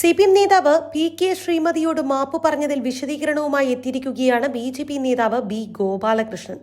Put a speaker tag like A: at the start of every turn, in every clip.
A: C P M നേതാവ് P K ശ്രീമതിയോട് മാപ്പ് പറഞ്ഞതിൽ വിശദീകരണവുമായി എത്തിയിരിക്കുകയാണ് ബി ജെ പി നേതാവ് ബി ഗോപാലകൃഷ്ണൻ.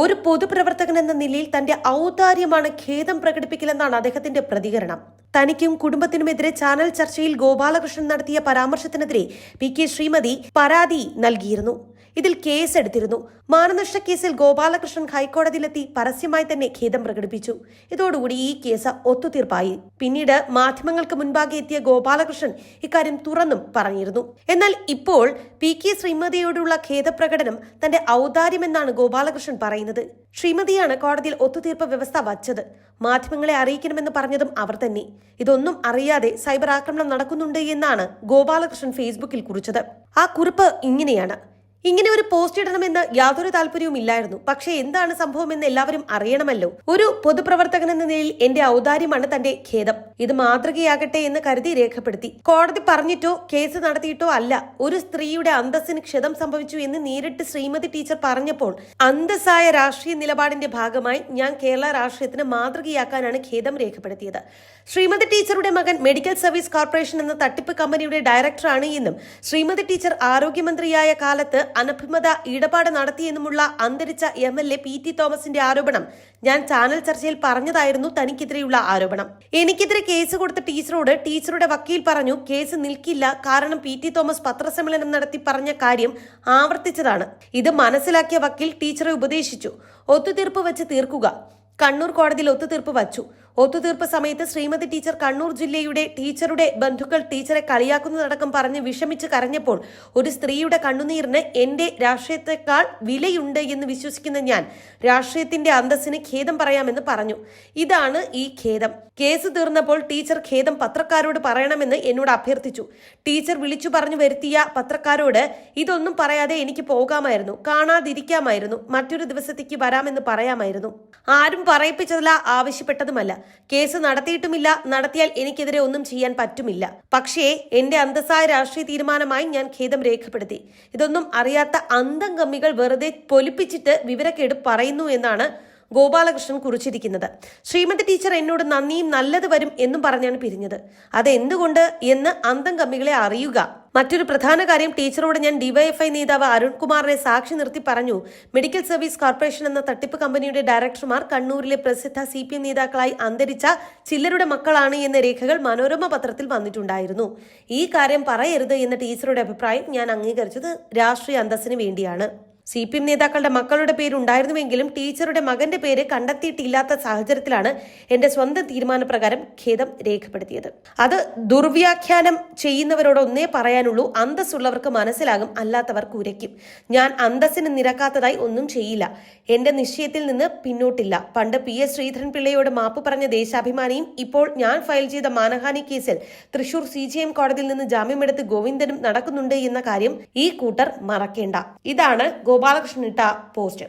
A: ഒരു പൊതുപ്രവർത്തകൻ എന്ന നിലയിൽ തന്റെ ഔദാര്യമാണ് ഖേദം പ്രകടിപ്പിക്കലെന്നാണ് അദ്ദേഹത്തിന്റെ പ്രതികരണം. തനിക്കും കുടുംബത്തിനുമെതിരെ ചാനൽ ചർച്ചയിൽ ഗോപാലകൃഷ്ണൻ നടത്തിയ പരാമർശത്തിനെതിരെ പി കെ ശ്രീമതി പരാതി നൽകിയിരുന്നു. ഇതിൽ കേസെടുത്തിരുന്നു. മാനനഷ്ട കേസിൽ ഗോപാലകൃഷ്ണൻ ഹൈക്കോടതിയിലെത്തി പരസ്യമായി തന്നെ ഖേദം പ്രകടിപ്പിച്ചു. ഇതോടുകൂടി ഈ കേസ് ഒത്തുതീർപ്പായി. പിന്നീട് മാധ്യമങ്ങൾക്ക് മുൻപാകെ എത്തിയ ഗോപാലകൃഷ്ണൻ ഇക്കാര്യം തുറന്നും പറഞ്ഞിരുന്നു. എന്നാൽ ഇപ്പോൾ പി കെ ശ്രീമതിയോടുള്ള ഖേദപ്രകടനം തന്റെ ഔദാര്യമെന്നാണ് ഗോപാലകൃഷ്ണൻ പറയുന്നത്. ശ്രീമതിയാണ് കോടതിയിൽ ഒത്തുതീർപ്പ് വ്യവസ്ഥ വച്ചത്. മാധ്യമങ്ങളെ അറിയിക്കണമെന്ന് പറഞ്ഞതും അവർ തന്നെ. ഇതൊന്നും അറിയാതെ സൈബർ ആക്രമണം നടക്കുന്നുണ്ട് എന്നാണ് ഗോപാലകൃഷ്ണൻ ഫേസ്ബുക്കിൽ കുറിച്ചത്. ആ കുറിപ്പ് ഇങ്ങനെയാണ്. ഇങ്ങനെ ഒരു പോസ്റ്റ് ഇടണമെന്ന് യാതൊരു താല്പര്യവും ഇല്ലായിരുന്നു. പക്ഷേ എന്താണ് സംഭവമെന്ന് എല്ലാവരും അറിയണമല്ലോ. ഒരു പൊതുപ്രവർത്തകൻ എന്ന നിലയിൽ എന്റെ ഔദാര്യമാണ് തന്റെ ഖേദം. ഇത് മാതൃകയാകട്ടെ എന്ന് കരുതി രേഖപ്പെടുത്തി. കോടതി പറഞ്ഞിട്ടോ കേസ് നടത്തിയിട്ടോ അല്ല. ഒരു സ്ത്രീയുടെ അന്തസ്സിന് ക്ഷതം സംഭവിച്ചു എന്ന് നേരിട്ട് ശ്രീമതി ടീച്ചർ പറഞ്ഞപ്പോൾ അന്തസ്സായ രാഷ്ട്രീയ നിലപാടിന്റെ ഭാഗമായി ഞാൻ കേരള രാഷ്ട്രീയത്തിന് മാതൃകയാക്കാനാണ് ഖേദം രേഖപ്പെടുത്തിയത്. ശ്രീമതി ടീച്ചറുടെ മകൻ മെഡിക്കൽ സർവീസ് കോർപ്പറേഷൻ എന്ന തട്ടിപ്പ് കമ്പനിയുടെ ഡയറക്ടറാണ് എന്നും ശ്രീമതി ടീച്ചർ ആരോഗ്യമന്ത്രിയായ കാലത്ത് അനഭിമത ഇടപാട് നടത്തിയെന്നുമുള്ള അന്തരിച്ച M L A P T തോമസിന്റെ ആരോപണം ഞാൻ ചാനൽ ചർച്ചയിൽ പറഞ്ഞതായിരുന്നു തനിക്കെതിരെയുള്ള ആരോപണം. എനിക്കെതിരെ കേസ് കൊടുത്ത ടീച്ചറോട് ടീച്ചറുടെ വക്കീൽ പറഞ്ഞു കേസ് നിൽക്കില്ല. കാരണം പി ടി തോമസ് പത്രസമ്മേളനം നടത്തി പറഞ്ഞ കാര്യം ആവർത്തിച്ചതാണ്. ഇത് മനസ്സിലാക്കിയ വക്കീൽ ടീച്ചറെ ഉപദേശിച്ചു. ഒത്തുതീർപ്പ് വെച്ച് തീർക്കുക. കണ്ണൂർ കോടതിയിൽ ഒത്തുതീർപ്പ് വച്ചു. ഒത്തുതീർപ്പ് സമയത്ത് ശ്രീമതി ടീച്ചർ കണ്ണൂർ ജില്ലയുടെ ടീച്ചറുടെ ബന്ധുക്കൾ ടീച്ചറെ കളിയാക്കുന്നതടക്കം പറഞ്ഞ് വിഷമിച്ച് കരഞ്ഞപ്പോൾ ഒരു സ്ത്രീയുടെ കണ്ണുനീരിന് എന്റെ രാഷ്ട്രീയത്തെക്കാൾ വിലയുണ്ട് എന്ന് വിശ്വസിക്കുന്ന ഞാൻ രാഷ്ട്രീയത്തിന്റെ അന്തസ്സിന് ഖേദം പറയാമെന്ന് പറഞ്ഞു. ഇതാണ് ഈ ഖേദം. കേസ് തീർന്നപ്പോൾ ടീച്ചർ ഖേദം പത്രക്കാരോട് പറയണമെന്ന് എന്നോട് അഭ്യർത്ഥിച്ചു. ടീച്ചർ വിളിച്ചു പറഞ്ഞു വരുത്തിയ പത്രക്കാരോട് ഇതൊന്നും പറയാതെ എനിക്ക് പോകാമായിരുന്നു കാണാതിരിക്കാമായിരുന്നു മറ്റൊരു ദിവസത്തേക്ക് വരാമെന്ന് പറയാമായിരുന്നു. ആരും പറയിപ്പിച്ചതല്ല ആവശ്യപ്പെട്ടതുമല്ല. കേസ് നടത്തിയിട്ടുമില്ല. നടത്തിയാൽ എനിക്കെതിരെ ഒന്നും ചെയ്യാൻ പറ്റുമില്ല. പക്ഷേ എന്റെ അന്തസ്സായ രാഷ്ട്രീയ തീരുമാനമായി ഞാൻ ഖേദം രേഖപ്പെടുത്തി. ഇതൊന്നും അറിയാത്ത അന്തം കമ്മികൾ വെറുതെ പൊലിപ്പിച്ചിട്ട് വിവരക്കേട് പറയുന്നു എന്നാണ് ഗോപാലകൃഷ്ണൻ കുറിച്ചിരിക്കുന്നത്. ശ്രീമതി ടീച്ചർ എന്നോട് നന്ദിയും നല്ലത് വരും എന്നും പറഞ്ഞാണ് പിരിഞ്ഞത്. അതെന്തുകൊണ്ട് എന്ന് അന്തം കമ്മികളെ അറിയുക. മറ്റൊരു പ്രധാന കാര്യം ടീച്ചറോട് ഞാൻ ഡിവൈഎഫ്ഐ നേതാവ് അരുൺകുമാറിനെ സാക്ഷി നിർത്തി പറഞ്ഞു മെഡിക്കൽ സർവീസ് കോർപ്പറേഷൻ എന്ന തട്ടിപ്പ് കമ്പനിയുടെ ഡയറക്ടർമാർ കണ്ണൂരിലെ പ്രസിദ്ധ സി പി എം നേതാക്കളായി അന്തരിച്ച ചില്ലരുടെ മക്കളാണ് എന്ന രേഖകൾ മനോരമ പത്രത്തിൽ വന്നിട്ടുണ്ടായിരുന്നു. ഈ കാര്യം പറയരുത് എന്ന ടീച്ചറുടെ അഭിപ്രായം ഞാൻ അംഗീകരിച്ചത് രാഷ്ട്രീയ അന്തസ്സിന് വേണ്ടിയാണ്. സി പി എം നേതാക്കളുടെ മക്കളുടെ പേരുണ്ടായിരുന്നുവെങ്കിലും ടീച്ചറുടെ മകന്റെ പേര് കണ്ടെത്തിയിട്ടില്ലാത്ത സാഹചര്യത്തിലാണ് എന്റെ സ്വന്തം തീരുമാനപ്രകാരം ഖേദം രേഖപ്പെടുത്തിയത്. അത് ദുർവ്യാഖ്യാനം ചെയ്യുന്നവരോട് ഒന്നേ പറയാനുള്ളൂ അന്തസ്സുള്ളവർക്ക് മനസ്സിലാകും അല്ലാത്തവർ കുരയ്ക്കും. ഞാൻ അന്തസ്സിന് നിരക്കാത്തതായി ഒന്നും ചെയ്യില്ല. എന്റെ നിശ്ചയത്തിൽ നിന്ന് പിന്നോട്ടില്ല. പണ്ട് പി എസ് ശ്രീധരൻ പിള്ളയോട് മാപ്പ് പറഞ്ഞ ദേശാഭിമാനിയും ഇപ്പോൾ ഞാൻ ഫയൽ ചെയ്ത മാനഹാനി കേസിൽ തൃശൂർ സി ജി എം കോടതിയിൽ നിന്ന് ജാമ്യമെടുത്ത് ഗോവിന്ദനും നടക്കുന്നുണ്ട് എന്ന കാര്യം ഈ കൂട്ടർ മറക്കേണ്ട. ഇതാണ് ഗോപാലകൃഷ്ണൻ ഇട്ട പോസ്റ്റ്.